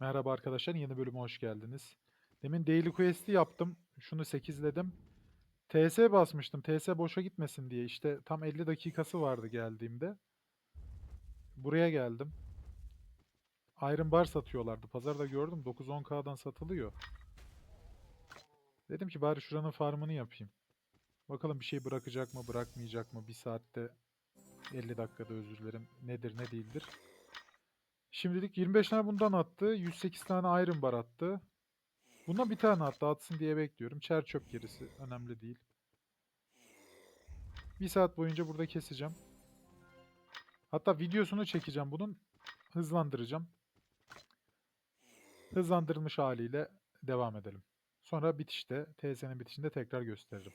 Merhaba arkadaşlar, yeni bölüme hoş geldiniz. Demin Daily Quest'i yaptım. Şunu 8'ledim. TS basmıştım. TS boşa gitmesin diye. İşte tam 50 dakikası vardı geldiğimde. Buraya geldim. Iron Bar satıyorlardı. Pazarda gördüm. 9-10k'dan satılıyor. Dedim ki bari şuranın farmını yapayım. Bakalım bir şey bırakacak mı, bırakmayacak mı? Bir saatte 50 dakikada özür dilerim. Nedir, ne değildir. Şimdilik 25 tane bundan attı. 108 tane Iron Bar attı. Bundan bir tane attı. Atsın diye bekliyorum. Çer çöp gerisi. Önemli değil. Bir saat boyunca burada keseceğim. Hatta videosunu çekeceğim bunun. Hızlandıracağım. Hızlandırılmış haliyle devam edelim. Sonra bitişte, TS'nin bitişinde tekrar gösteririm.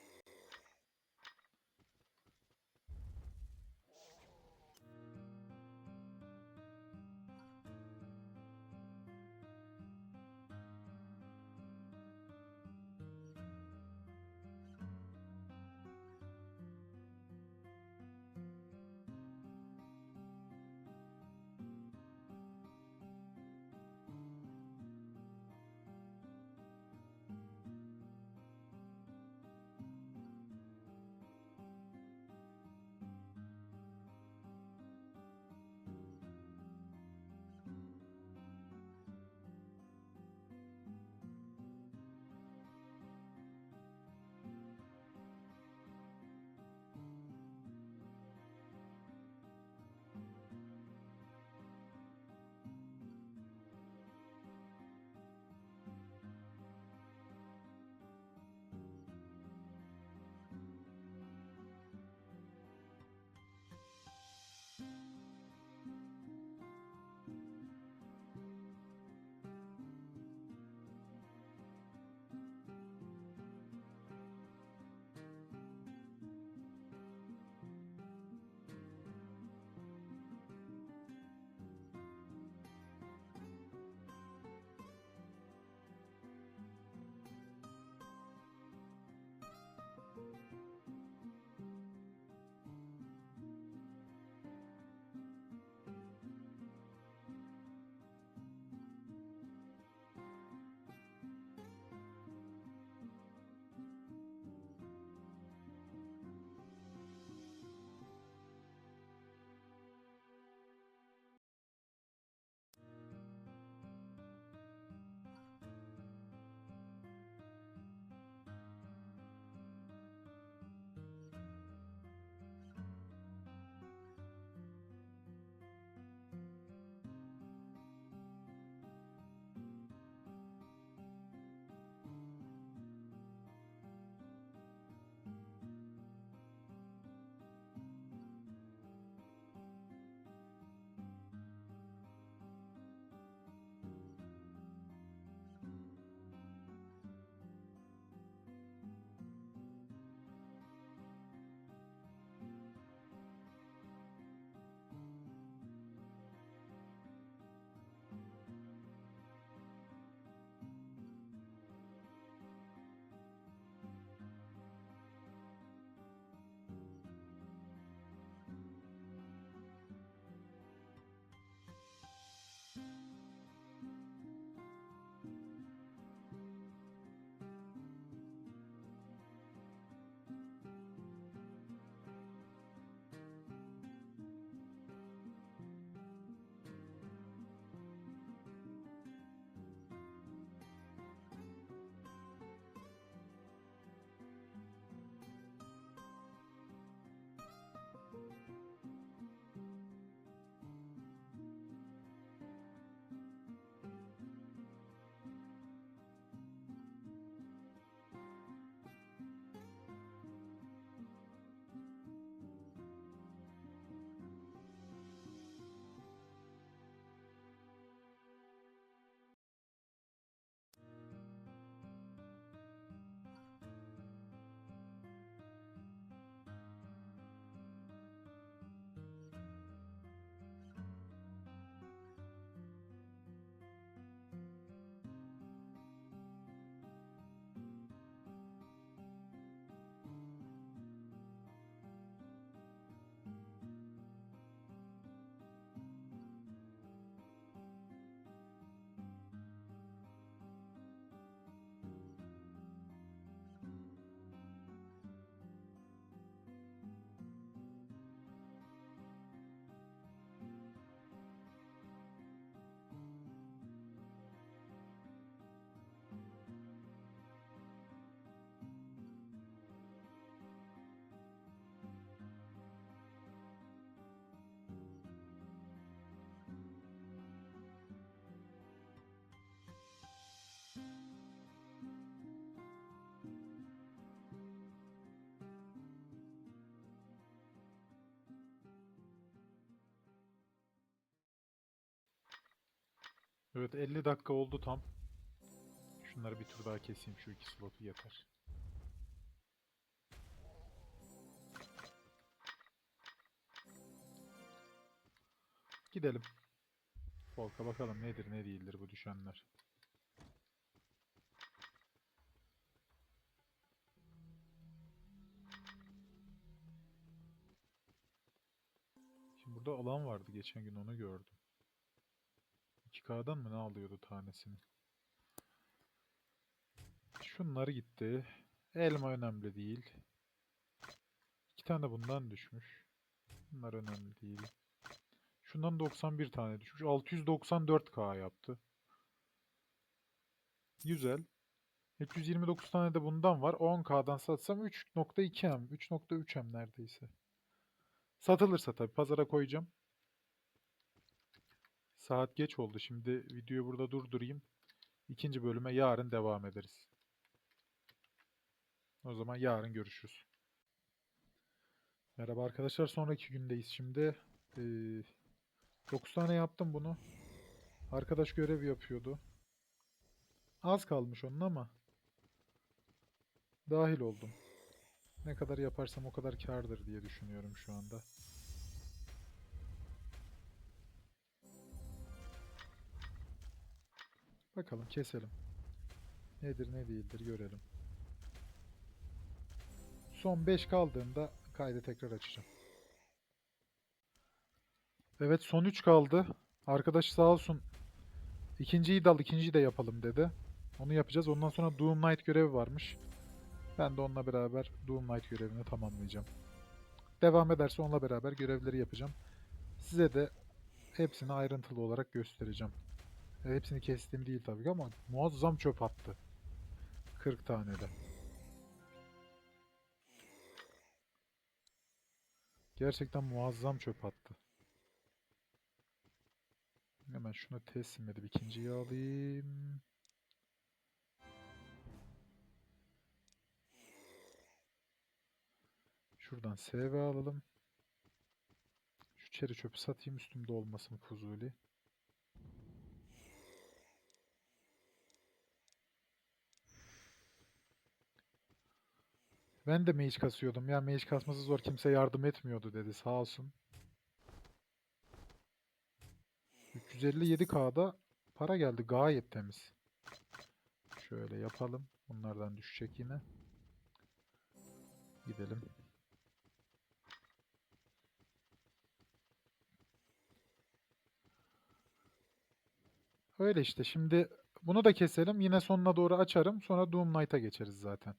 Evet 50 dakika oldu tam. Şunları bir tur daha keseyim şu iki slotu yeter. Gidelim. Volk'a bakalım nedir ne değildir bu düşenler. Şimdi burada alan vardı geçen gün onu gördüm. 2K'dan mı ne alıyordu tanesini? Şunlar gitti. Elma önemli değil. İki tane bundan düşmüş. Bunlar önemli değil. Şundan 91 tane düşmüş. 694K yaptı. Güzel. 329 tane de bundan var. 10K'dan satsam 3.2M, 3.3M neredeyse. Satılırsa tabii pazara koyacağım. Saat geç oldu. Şimdi videoyu burada durdurayım. İkinci bölüme yarın devam ederiz. O zaman yarın görüşürüz. Merhaba arkadaşlar. Sonraki gündeyiz şimdi. Ee, 9 tane yaptım bunu. Arkadaş görev yapıyordu. Az kalmış onun ama dahil oldum. Ne kadar yaparsam o kadar kârdır diye düşünüyorum şu anda. Bakalım keselim. Nedir ne değildir görelim. Son 5 kaldığında kaydı tekrar açacağım. Evet son 3 kaldı. Arkadaş sağ olsun. İkinciyi dal ikinciyi de yapalım dedi. Onu yapacağız. Ondan sonra Doom Knight görevi varmış. Ben de onunla beraber Doom Knight görevini tamamlayacağım. Devam ederse onunla beraber görevleri yapacağım. Size de hepsini ayrıntılı olarak göstereceğim. Hepsini kestiğim değil tabii ama muazzam çöp attı. 40 tane de. Gerçekten muazzam çöp attı. Hemen şunu teslim edip ikinciyi alayım. Şuradan SV alalım. Şu çeri çöpü satayım üstümde olmasın fuzuli. Ben de mage kasıyordum. Ya mage kasması zor kimse yardım etmiyordu dedi sağ olsun. 357k'da para geldi gayet temiz. Şöyle yapalım. Bunlardan düşecek yine. Gidelim. Öyle işte. Şimdi bunu da keselim. Yine sonuna doğru açarım. Sonra Doom Knight'a geçeriz zaten.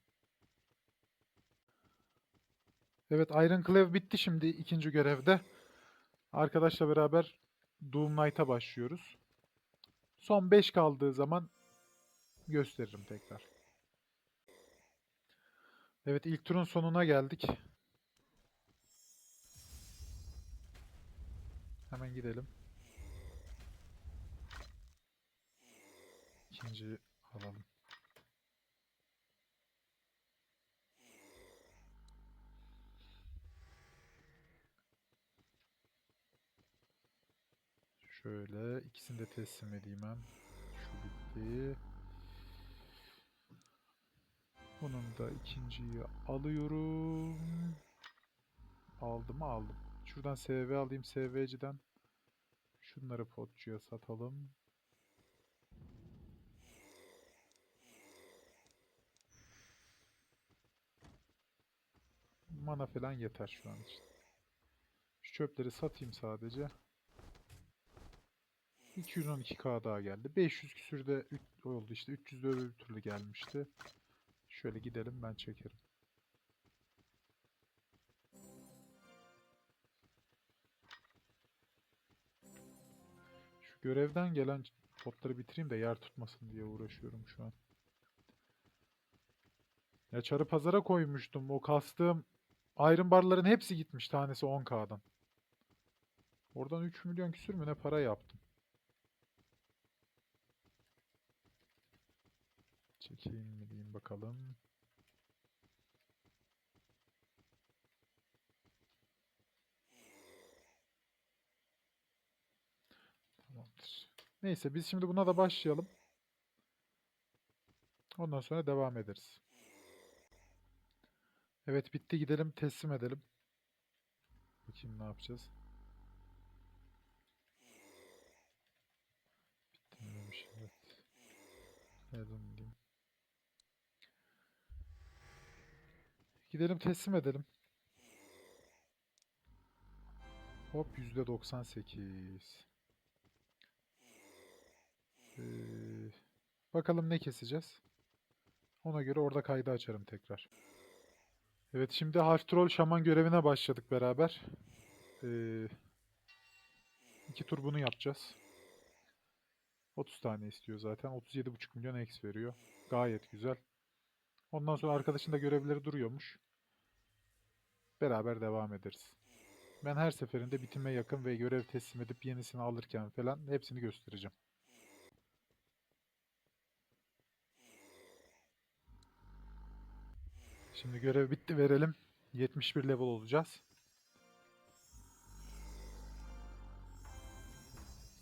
Evet Iron Cleave bitti şimdi ikinci görevde. Arkadaşla beraber Doom Knight'a başlıyoruz. Son 5 kaldığı zaman gösteririm tekrar. Evet ilk turun sonuna geldik. Hemen gidelim. İkinci alalım. Şöyle ikisini de teslim edeyim hem. Şu bitti. Bunun da ikinciyi alıyorum. Aldım aldım. Şuradan SV alayım SV'ciden. Şunları potçuya satalım. Mana falan yeter şu an için. Şu çöpleri satayım sadece. 212k daha geldi. 500 küsürde oldu işte. 300'de öbür türlü gelmişti. Şöyle gidelim ben çekerim. Şu görevden gelen potları bitireyim de yer tutmasın diye uğraşıyorum şu an. Ya çarı pazara koymuştum. O kastığım Iron barların hepsi gitmiş tanesi 10k'dan. Oradan 3 milyon küsür mü ne para yaptım. Çekeyim mi diyeyim bakalım. Tamamdır. Neyse biz şimdi buna da başlayalım. Ondan sonra devam ederiz. Evet bitti gidelim teslim edelim. Bakayım ne yapacağız. Bitti mi demiş, evet. Edelim diyeyim. Gidelim teslim edelim. Hop %98. Ee, bakalım ne keseceğiz. Ona göre orada kaydı açarım tekrar. Evet şimdi Harf Troll Şaman görevine başladık beraber. Ee, iki tur bunu yapacağız. 30 tane istiyor zaten. 37,5 milyon X veriyor. Gayet güzel. Ondan sonra arkadaşın da görevleri duruyormuş. Beraber devam ederiz. Ben her seferinde bitime yakın ve görev teslim edip yenisini alırken falan hepsini göstereceğim. Şimdi görev bitti verelim. 71 level olacağız.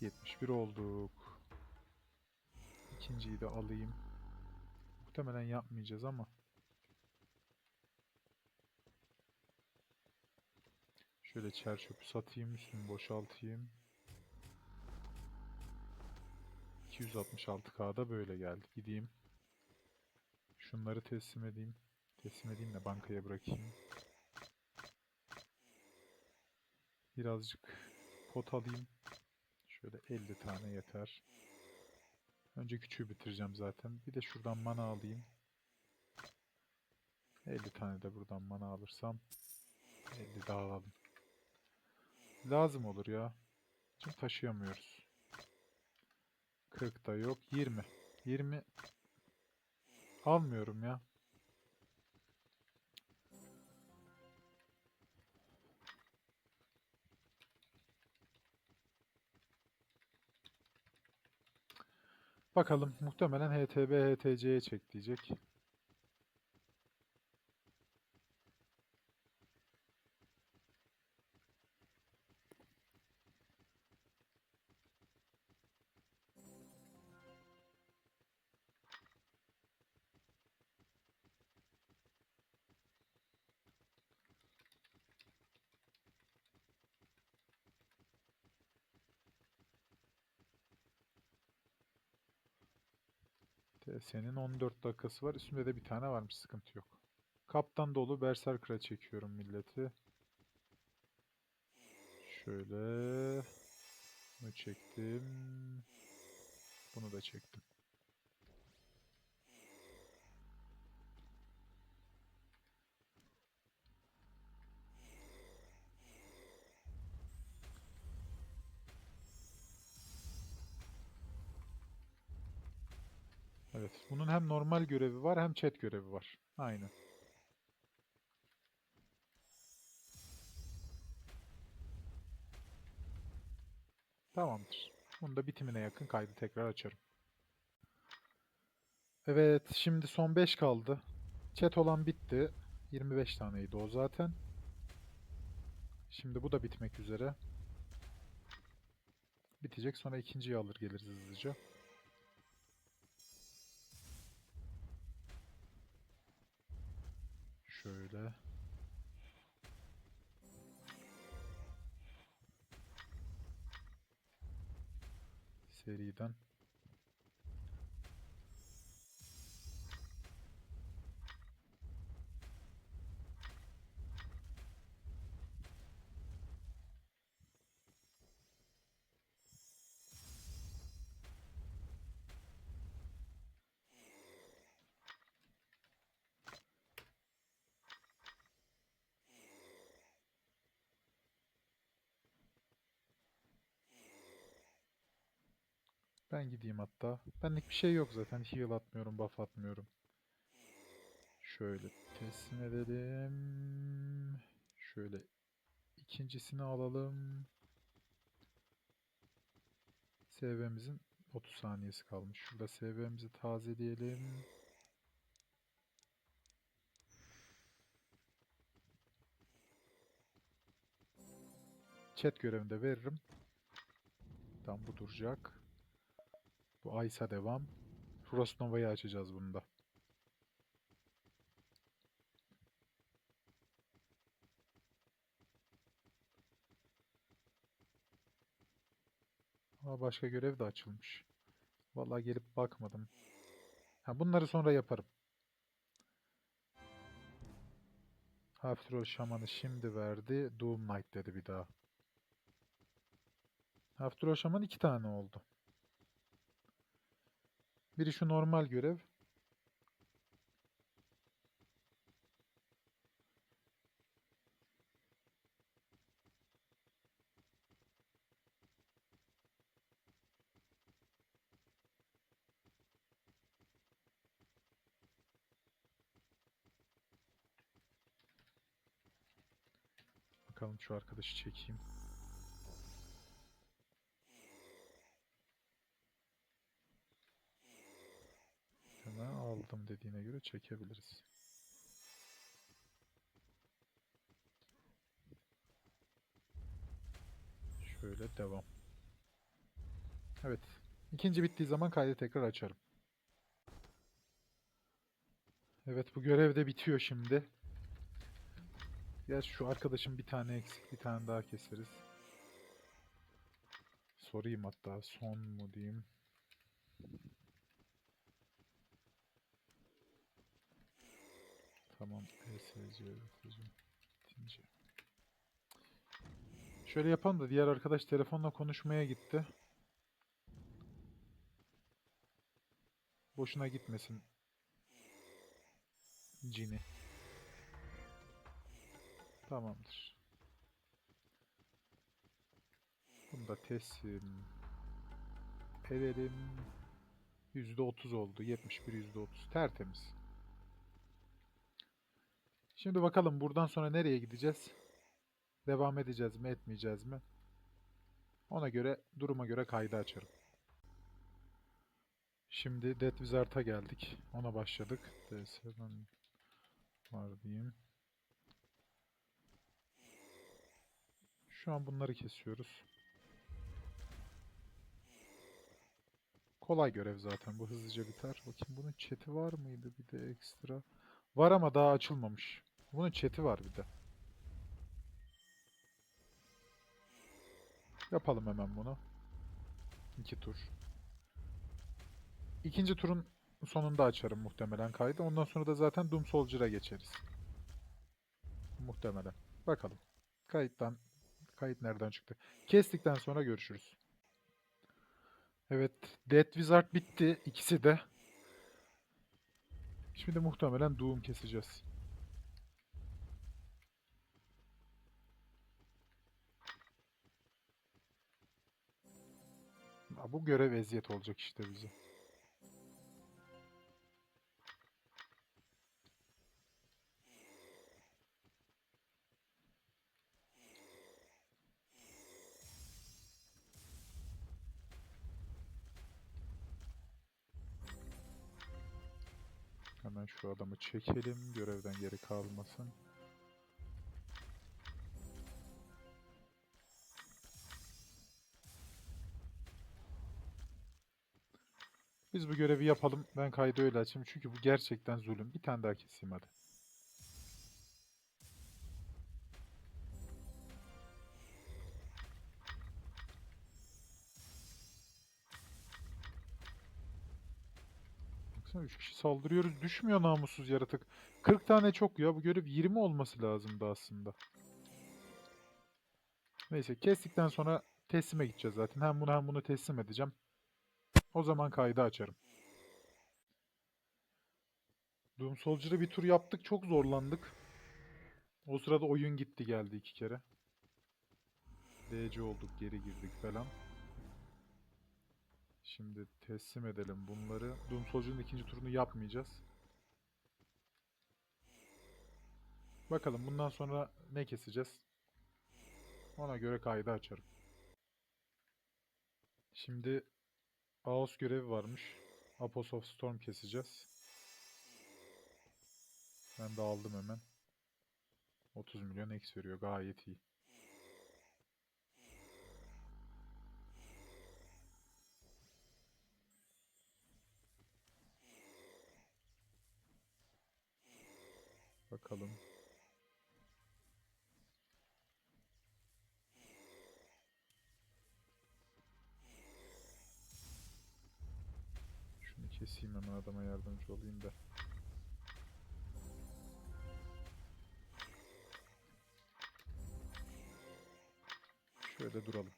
71 olduk. İkinciyi de alayım. Muhtemelen yapmayacağız ama. Şöyle çer çöpü satayım, üstünü boşaltayım. 266K'da böyle geldi. Gideyim. Şunları teslim edeyim. Teslim edeyim de bankaya bırakayım. Birazcık pot alayım. Şöyle 50 tane yeter. Önce küçüğü bitireceğim zaten. Bir de şuradan mana alayım. 50 tane de buradan mana alırsam 50 daha alalım. Lazım olur ya. Şimdi taşıyamıyoruz. 40 da yok. 20. 20 almıyorum ya. Bakalım muhtemelen HTB HTC'ye çek diyecek. TS'nin 14 dakikası var. Üstünde de bir tane varmış. Sıkıntı yok. Kaptan dolu Berserker'a çekiyorum milleti. Şöyle. Bunu çektim. Bunu da çektim. Bunun hem normal görevi var hem chat görevi var. Aynen. Tamamdır. Bunu da bitimine yakın kaydı tekrar açarım. Evet, şimdi son 5 kaldı. Chat olan bitti. 25 taneydi o zaten. Şimdi bu da bitmek üzere. Bitecek. Sonra ikinciyi alır geliriz hızlıca. Şöyle. Seriden. Ben gideyim hatta. Benlik bir şey yok zaten. Heal atmıyorum, buff atmıyorum. Şöyle teslim edelim. Şöyle ikincisini alalım. SV'mizin 30 saniyesi kalmış. Şurada SV'mizi tazeleyelim. Chat görevini de veririm. Tam bu duracak. Bu Aysa devam. Frostnova'yı açacağız bunda. Aa, başka görev de açılmış. Vallahi gelip bakmadım. Ha, bunları sonra yaparım. Half Şamanı şimdi verdi. Doom Knight dedi bir daha. Half Şaman iki tane oldu. Biri şu normal görev. Bakalım şu arkadaşı çekeyim. Hemen aldım dediğine göre çekebiliriz. Şöyle devam. Evet. İkinci bittiği zaman kaydı tekrar açarım. Evet bu görev de bitiyor şimdi. Gerçi şu arkadaşım bir tane eksik bir tane daha keseriz. Sorayım hatta son mu diyeyim. Tamam. ESC yapacağım. Bitince. Şöyle yapalım da diğer arkadaş telefonla konuşmaya gitti. Boşuna gitmesin. Cini. Tamamdır. Bunu da teslim edelim. %30 oldu. 71 %30. Tertemiz. Şimdi bakalım buradan sonra nereye gideceğiz? Devam edeceğiz mi, etmeyeceğiz mi? Ona göre, duruma göre kaydı açarım. Şimdi Dead Wizard'a geldik. Ona başladık. DS7 var diyeyim. Şu an bunları kesiyoruz. Kolay görev zaten. Bu hızlıca biter. Bakayım bunun chat'i var mıydı bir de ekstra? Var ama daha açılmamış. Bunun chat'i var bir de. Yapalım hemen bunu. İki tur. İkinci turun sonunda açarım muhtemelen kaydı. Ondan sonra da zaten Doom Soldier'a geçeriz. Muhtemelen. Bakalım. Kayıttan kayıt nereden çıktı? Kestikten sonra görüşürüz. Evet, Dead Wizard bitti ikisi de. Şimdi muhtemelen Doom keseceğiz. Ya Bu görev eziyet olacak işte bize. Hemen şu adamı çekelim. Görevden geri kalmasın. Biz bu görevi yapalım. Ben kaydı öyle açayım. Çünkü bu gerçekten zulüm. Bir tane daha keseyim hadi. Baksana 3 kişi saldırıyoruz. Düşmüyor namussuz yaratık. 40 tane çok ya. Bu görev 20 olması lazımdı aslında. Neyse kestikten sonra teslime gideceğiz zaten. Hem bunu hem bunu teslim edeceğim. O zaman kaydı açarım. Doom Soldier'ı bir tur yaptık. Çok zorlandık. O sırada oyun gitti geldi iki kere. DC olduk geri girdik falan. Şimdi teslim edelim bunları. Doom Soldier'ın ikinci turunu yapmayacağız. Bakalım bundan sonra ne keseceğiz? Ona göre kaydı açarım. Şimdi Ağustos görevi varmış. Apos of Storm keseceğiz. Ben de aldım hemen. 30 milyon X veriyor. Gayet iyi. Bakalım. Adama yardımcı olayım da. Şöyle duralım.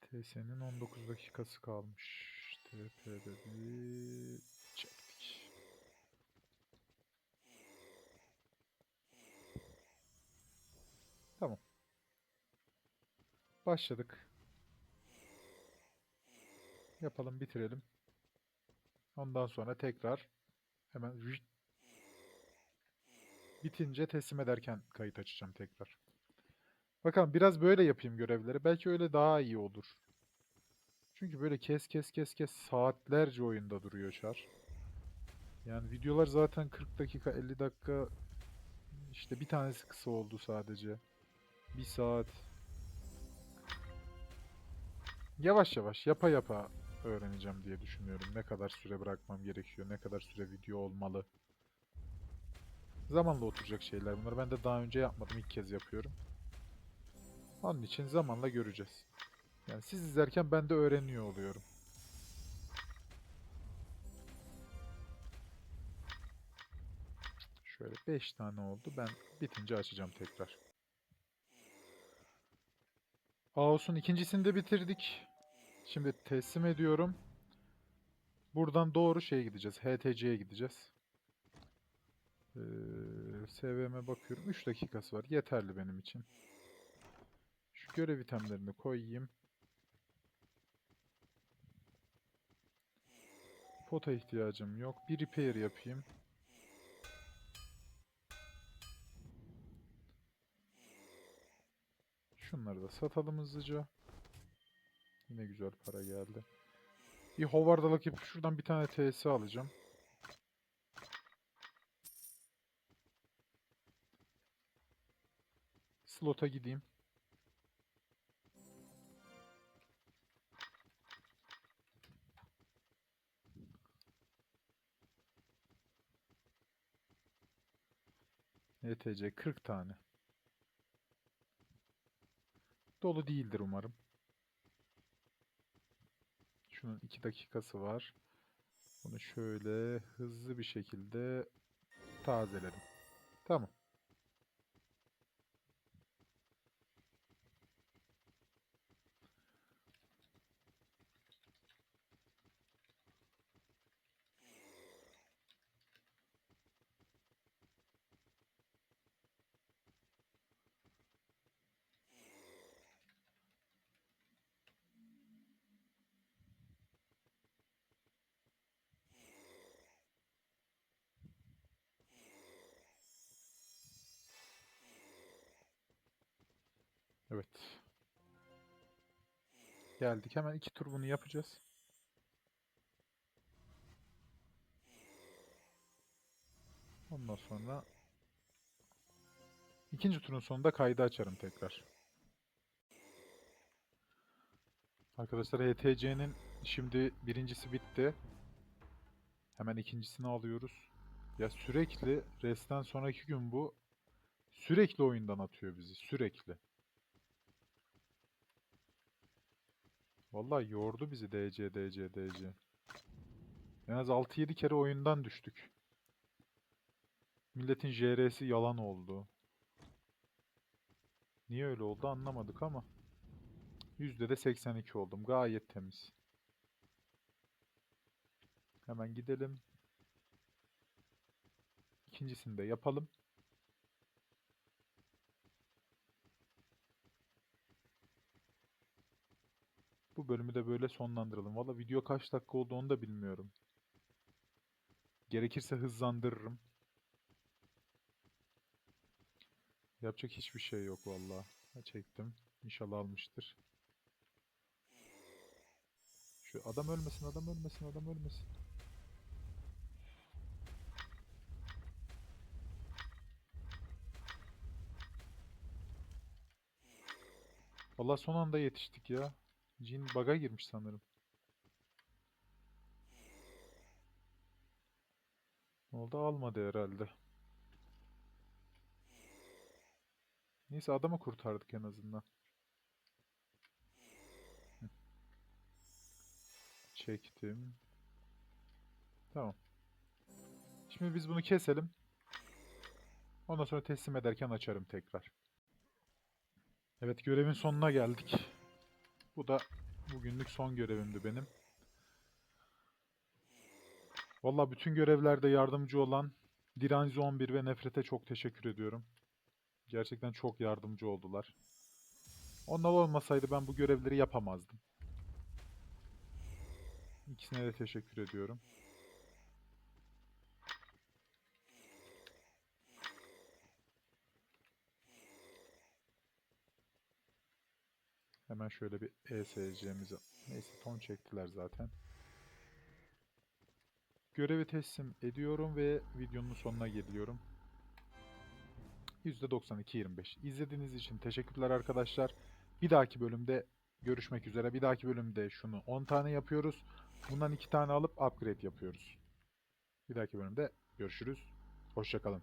TS'nin 19 dakikası kalmış. TP'de bir Başladık. Yapalım, bitirelim. Ondan sonra tekrar hemen bitince teslim ederken kayıt açacağım tekrar. Bakalım biraz böyle yapayım görevleri. Belki öyle daha iyi olur. Çünkü böyle kes kes kes kes saatlerce oyunda duruyor şar. Yani videolar zaten 40 dakika 50 dakika işte bir tanesi kısa oldu sadece. Bir saat. Yavaş yavaş yapa yapa öğreneceğim diye düşünüyorum. Ne kadar süre bırakmam gerekiyor, ne kadar süre video olmalı. Zamanla oturacak şeyler bunlar. Ben de daha önce yapmadım, ilk kez yapıyorum. Onun için zamanla göreceğiz. Yani siz izlerken ben de öğreniyor oluyorum. Şöyle 5 tane oldu. Ben bitince açacağım tekrar. Ağustos'un ikincisini de bitirdik. Şimdi teslim ediyorum. Buradan doğru şeye gideceğiz. HTC'ye gideceğiz. Ee, SVM'e bakıyorum. 3 dakikası var. Yeterli benim için. Şu görev itemlerini koyayım. Pota ihtiyacım yok. Bir repair yapayım. Şunları da satalım hızlıca. Yine güzel para geldi. Bir hovardalık yapıp şuradan bir tane TS alacağım. Slota gideyim. ETC 40 tane. Dolu değildir umarım. Şunun 2 dakikası var. Bunu şöyle hızlı bir şekilde tazeledim. Tamam. Evet. Geldik. Hemen iki tur bunu yapacağız. Ondan sonra ikinci turun sonunda kaydı açarım tekrar. Arkadaşlar HTC'nin şimdi birincisi bitti. Hemen ikincisini alıyoruz. Ya sürekli restten sonraki gün bu sürekli oyundan atıyor bizi. Sürekli. Vallahi yordu bizi DC DC DC. En az 6-7 kere oyundan düştük. Milletin JR'si yalan oldu. Niye öyle oldu anlamadık ama. Yüzde de 82 oldum. Gayet temiz. Hemen gidelim. İkincisini de yapalım. Bu bölümü de böyle sonlandıralım. Valla video kaç dakika oldu onu da bilmiyorum. Gerekirse hızlandırırım. Yapacak hiçbir şey yok valla. Çektim. İnşallah almıştır. Şu adam ölmesin, adam ölmesin, adam ölmesin. Valla son anda yetiştik ya. Jin bug'a girmiş sanırım. Ne oldu? Almadı herhalde. Neyse adamı kurtardık en azından. Çektim. Tamam. Şimdi biz bunu keselim. Ondan sonra teslim ederken açarım tekrar. Evet görevin sonuna geldik. Bu da bugünlük son görevimdi benim. Valla bütün görevlerde yardımcı olan Direnci 11 ve Nefret'e çok teşekkür ediyorum. Gerçekten çok yardımcı oldular. Onlar olmasaydı ben bu görevleri yapamazdım. İkisine de teşekkür ediyorum. Hemen şöyle bir ESC'mizi... Neyse ton çektiler zaten. Görevi teslim ediyorum ve videonun sonuna geliyorum. %92-25. İzlediğiniz için teşekkürler arkadaşlar. Bir dahaki bölümde görüşmek üzere. Bir dahaki bölümde şunu 10 tane yapıyoruz. Bundan 2 tane alıp upgrade yapıyoruz. Bir dahaki bölümde görüşürüz. Hoşçakalın.